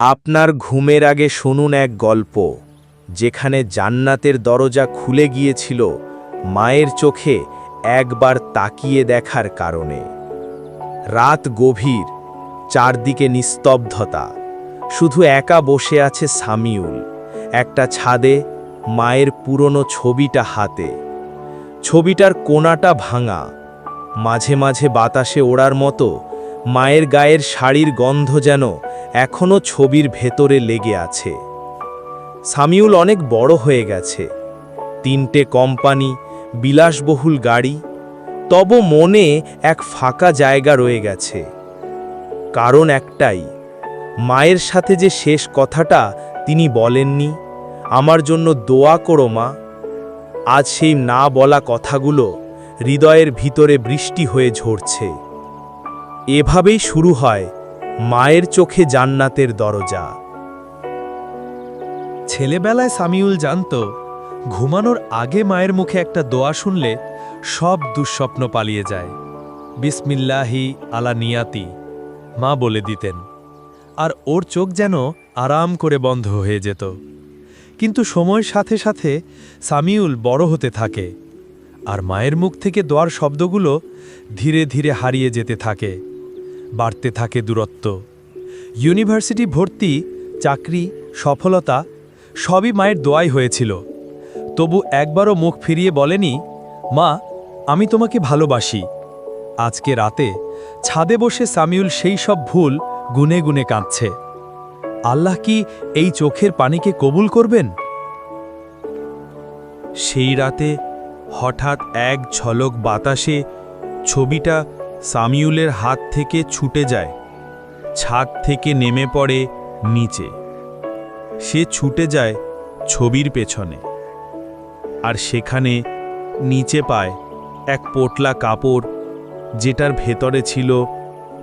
আপনার ঘুমের আগে শুনুন এক গল্প, যেখানে জান্নাতের দরজা খুলে গিয়েছিল মায়ের চোখে একবার তাকিয়ে দেখার কারণে। রাত গভীর, চারদিকে নিস্তব্ধতা, শুধু একা বসে আছে সামিউল, একটা ছাদে মায়ের পুরনো ছবিটা হাতে। ছবিটার কোনাটা ভাঙা, মাঝে মাঝে বাতাসে ওড়ার মতো মায়ের গায়ের শাড়ির গন্ধ যেন এখনও ছবির ভেতরে লেগে আছে। সামিউল অনেক বড় হয়ে গেছে। তিনটে কোম্পানি, বিলাসবহুল গাড়ি, তব মনে এক ফাঁকা জায়গা রয়ে গেছে। কারণ একটাই, মায়ের সাথে যে শেষ কথাটা তিনি বলেননি, আমার জন্য দোয়া করো মা। আজ সেই না বলা কথাগুলো হৃদয়ের ভিতরে বৃষ্টি হয়ে ঝরছে। এভাবেই শুরু হয় মায়ের চোখে জান্নাতের দরজা। ছেলেবেলায় সামিউল জানত, ঘুমানোর আগে মায়ের মুখে একটা দোয়া শুনলে সব দুঃস্বপ্ন পালিয়ে যায়। বিসমিল্লাহি আলা নিয়াতি, মা বলে দিতেন। আর ওর চোখ যেন আরাম করে বন্ধ হয়ে যেত। কিন্তু সময়ের সাথে সাথে সামিউল বড় হতে থাকে আর মায়ের মুখ থেকে দোয়ার শব্দগুলো ধীরে ধীরে হারিয়ে যেতে থাকে। বাড়তে থাকে দূরত্ব। ইউনিভার্সিটি ভর্তি, চাকরি, সফলতা সবই মায়ের দোয়াই হয়েছিল। তবু একবারও মুখ ফিরিয়ে বলেনি, মা, আমি তোমাকে ভালোবাসি। আজকে রাতে ছাদে বসে সামিউল সেই সব ভুল গুনে গুনে কাঁদছে। আল্লাহ কি এই চোখের পানিকে কবুল করবেন? সেই রাতে হঠাৎ এক ঝলক বাতাসে ছবিটা সামিউলের হাত থেকে ছুটে যায়, ছাদ থেকে নেমে পড়ে নিচে। সে ছুটে যায় ছবির পেছনে আর সেখানে নিচে পায় এক পোটলা কাপড় যেটার ভেতরে ছিল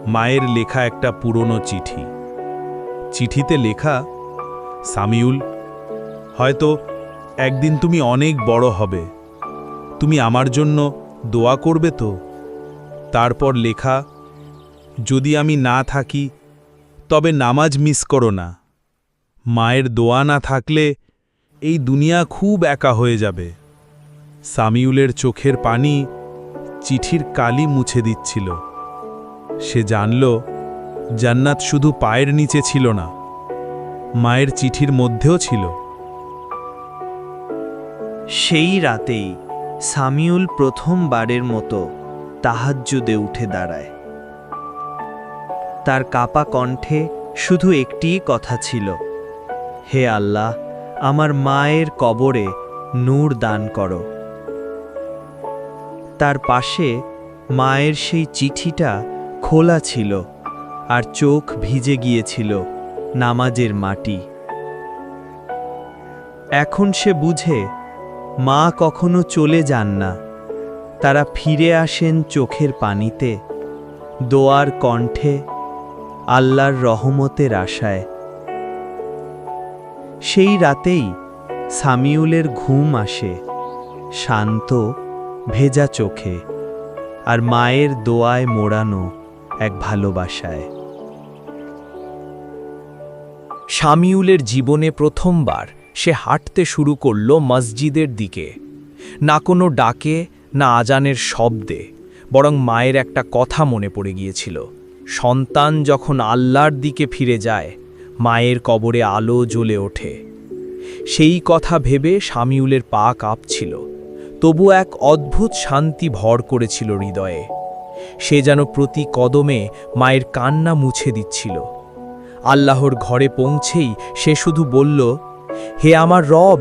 মায়ের লেখা একটা পুরনো চিঠি। চিঠিতে লেখা, সামিউল, হয়তো একদিন তুমি অনেক বড় হবে। তুমি আমার জন্য দোয়া করবে তো? তারপর লেখা, যদি আমি না থাকি, তবে নামাজ মিস করো না। মায়ের দোয়া না থাকলে এই দুনিয়া খুব একা হয়ে যাবে। সামিউলের চোখের পানি চিঠির কালি মুছে দিচ্ছিল। সে জানল, জান্নাত শুধু পায়ের নিচে ছিল না, মায়ের চিঠির মধ্যেও ছিল। সেই রাতেই সামিউল প্রথমবারের মতো তাহাজ্জুদে উঠে দাঁড়ায়। তার কাপা কণ্ঠে শুধু একটিই কথা ছিল, হে আল্লাহ, আমার মায়ের কবরে নূর দান করো। তার পাশে মায়ের সেই চিঠিটা খোলা ছিল আর চোখ ভিজে গিয়েছিল নামাজের মাটি। এখন সে বুঝে মা কখনো চলে যান না। তারা ফিরে আসেন চোখের পানিতে, দোয়ার কণ্ঠে, আল্লাহর রহমতের আশায়। সেই রাতেই সামিউলের ঘুম আসে, শান্ত, ভেজা চোখে, আর মায়ের দোয়ায় মোড়ানো এক ভালোবাসায়। শামিউলের জীবনে প্রথমবার সে হাঁটতে শুরু করল মসজিদের দিকে। না কোনো ডাকে না আজানের শব্দে, বরং মায়ের একটা কথা মনে পড়ে গিয়েছিল। সন্তান যখন আল্লাহর দিকে ফিরে যায়, মায়ের কবরে আলো জ্বলে ওঠে। সেই কথা ভেবে শামিউলের পা কাঁপছিল। তবু এক অদ্ভুত শান্তি ভর করেছিল হৃদয়ে। সে যেন প্রতি কদমে মায়ের কান্না মুছে দিচ্ছিল। আল্লাহর ঘরে পৌঁছেই সে শুধু বলল, হে আমার রব,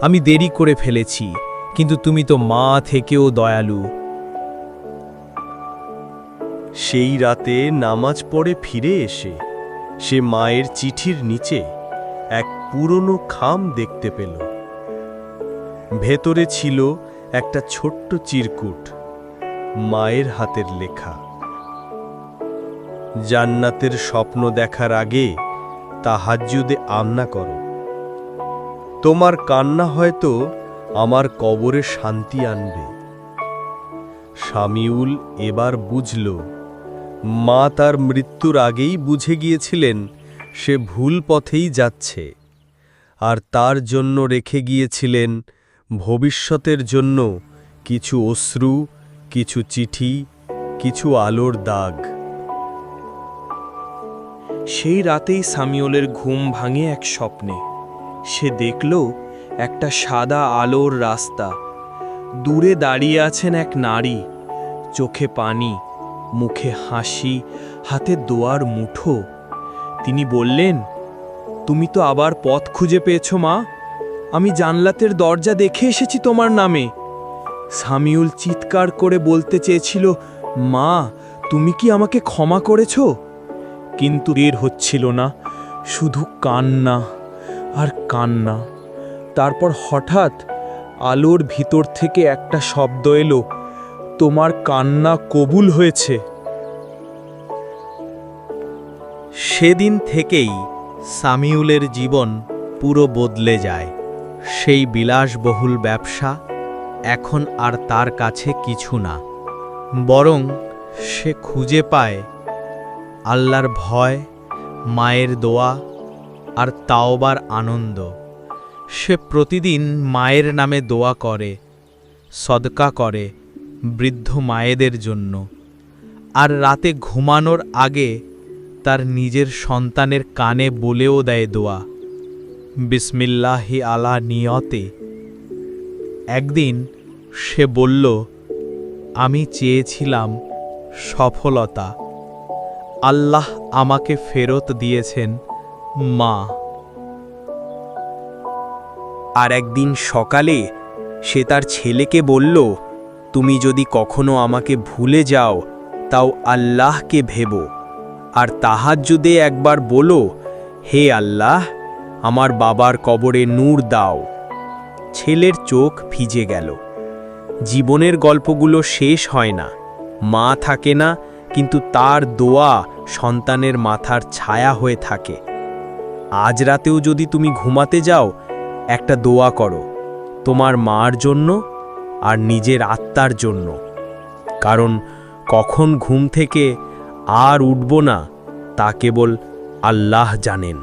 আমি দেরি করে ফেলেছি। কিন্তু তুমি তো মা থেকেও দয়ালু। সেই রাতে নামাজ পড়ে ফিরে এসে সে মায়ের চিঠির নিচে এক পুরনো খাম দেখতে পেল। ভেতরে ছিল একটা ছোট্ট চিরকুট, মায়ের হাতের লেখা। জান্নাতের স্বপ্ন দেখার আগে তাহাজ্জুদে আমনা করো। তোমার কান্না হয়তো আমার কবরে শান্তি আনবে। শামিউল এবার বুঝল, মা তার মৃত্যুর আগেই বুঝে গিয়েছিলেন সে ভুল পথেই যাচ্ছে, আর তার জন্য রেখে গিয়েছিলেন ভবিষ্যতের জন্য কিছু অশ্রু, কিছু চিঠি, কিছু আলোর দাগ। সেই রাতেই সামিওলের ঘুম ভাঙে এক স্বপ্নে। সে দেখল একটা সাদা আলোর রাস্তা। দূরে দাঁড়িয়ে আছেন এক নারী। চোখে পানি, মুখে হাসি, হাতে দোয়ার মুঠো। তিনি বললেন, তুমি তো আবার পথ খুঁজে পেয়েছ মা। আমি জানলাতের দরজা দেখে এসেছি তোমার নামে। সামিউল চিৎকার করে বলতে চেয়েছিল, মা, তুমি কি আমাকে ক্ষমা করেছ? কিন্তু এর হচ্ছিল না, শুধু কান্না আর কান্না। তারপর হঠাৎ আলোর ভিতর থেকে একটা শব্দ এলো। তোমার কান্না কবুল হয়েছে। সেদিন থেকেই সামিউলের জীবন পুরো বদলে যায়। সেই বিলাসবহুল ব্যবসা এখন আর তার কাছে কিছু না। বরং সে খুঁজে পায় আল্লাহর ভয়, মায়ের দোয়া আর তাওবার আনন্দ। সে প্রতিদিন মায়ের নামে দোয়া করে, সদকা করে বৃদ্ধ মায়েদের জন্য। আর রাতে ঘুমানোর আগে তার নিজের সন্তানের কানে বলেও দেয় দোয়া। বিসমিল্লাহি আলা নিয়তে। একদিন সে বলল, আমি চেয়েছিলাম সফলতা। আল্লাহ আমাকে ফেরত দিয়েছেন মা। আর একদিন সকালে সে তার ছেলেকে বলল, তুমি যদি কখনো আমাকে ভুলে যাও, তাও আল্লাহকে ভেবো। আর তাহাজ্জুদে একবার বলো, হে আল্লাহ, আমার বাবার কবরে নূর দাও। ছেলের চোখ ভিজে গেল। জীবনের গল্পগুলো শেষ হয় না। মা থাকে না, কিন্তু তার দোয়া সন্তানের মাথার ছায়া হয়ে থাকে। আজ রাতেও যদি তুমি ঘুমাতে যাও একটা দোয়া করো, তোমার মার জন্য আর নিজের আত্মার জন্য। কারণ কখন ঘুম থেকে আর উঠব না, তা কেবল আল্লাহ জানেন।